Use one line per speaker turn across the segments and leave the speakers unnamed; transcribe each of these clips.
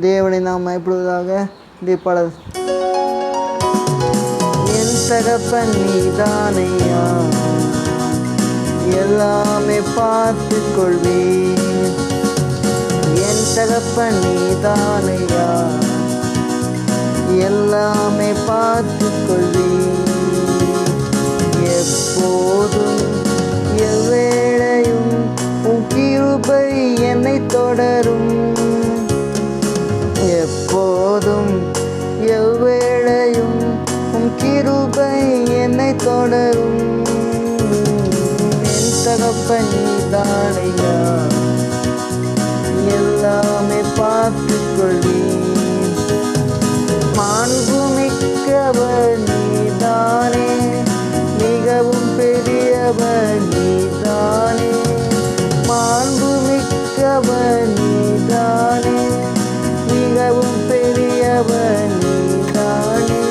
தேவனை நாம் பயப்படுவதாக பாடல் என் தகப்பன் நீதானையா? எல்லாமே பார்த்து கொள்வே என் தகப்பன் நீதானையா? எல்லாமே பார்த்து கொள்வே எப்போதும் தொடரும். என் தகப்பன் நீதானையா? எல்லாமே பார்த்து கொள்வி மாண்பு மிக்கவர் நீதானே. மிகவும் பெரியவர் நீதானே. மாண்பு மிக்கவர் நீதானே. மிகவும் பெரியவர் நீதானே.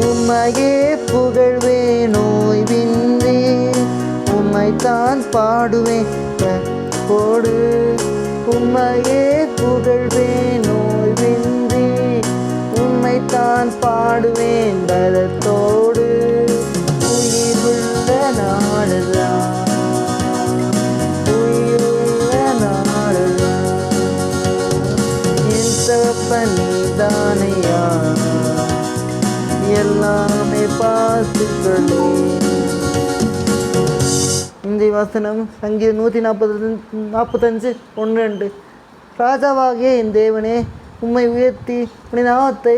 உம்மையே தான் பாடுவேன். போடு உண்மையே புகழ்வேன். நோய்வின்றி உண்மை தான் பாடுவேன். பலத்தோடு உயிருள்ள நாடெல்லாம் உயிருள்ள நாடெல்லாம் என் தகப்பன் நீதானையா வசனம் சங்கீதம் நூற்றி நாற்பது நாற்பத்தஞ்சு ஒன்று ரெண்டு ராஜாவாகிய என் தேவனே உம்மை உயர்த்தி உடைய நாமத்தை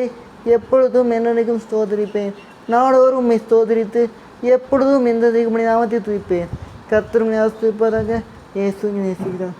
எப்பொழுதும் என்னைக்கும் ஸ்தோதரிப்பேன் நாடோறும் உம்மை ஸ்தோதரித்து எப்பொழுதும் எந்த உடைய நாமத்தை துதிப்பேன் கர்த்தரும் ஆஸ்திப்பதாக இயேசு நேசிக்கிறான்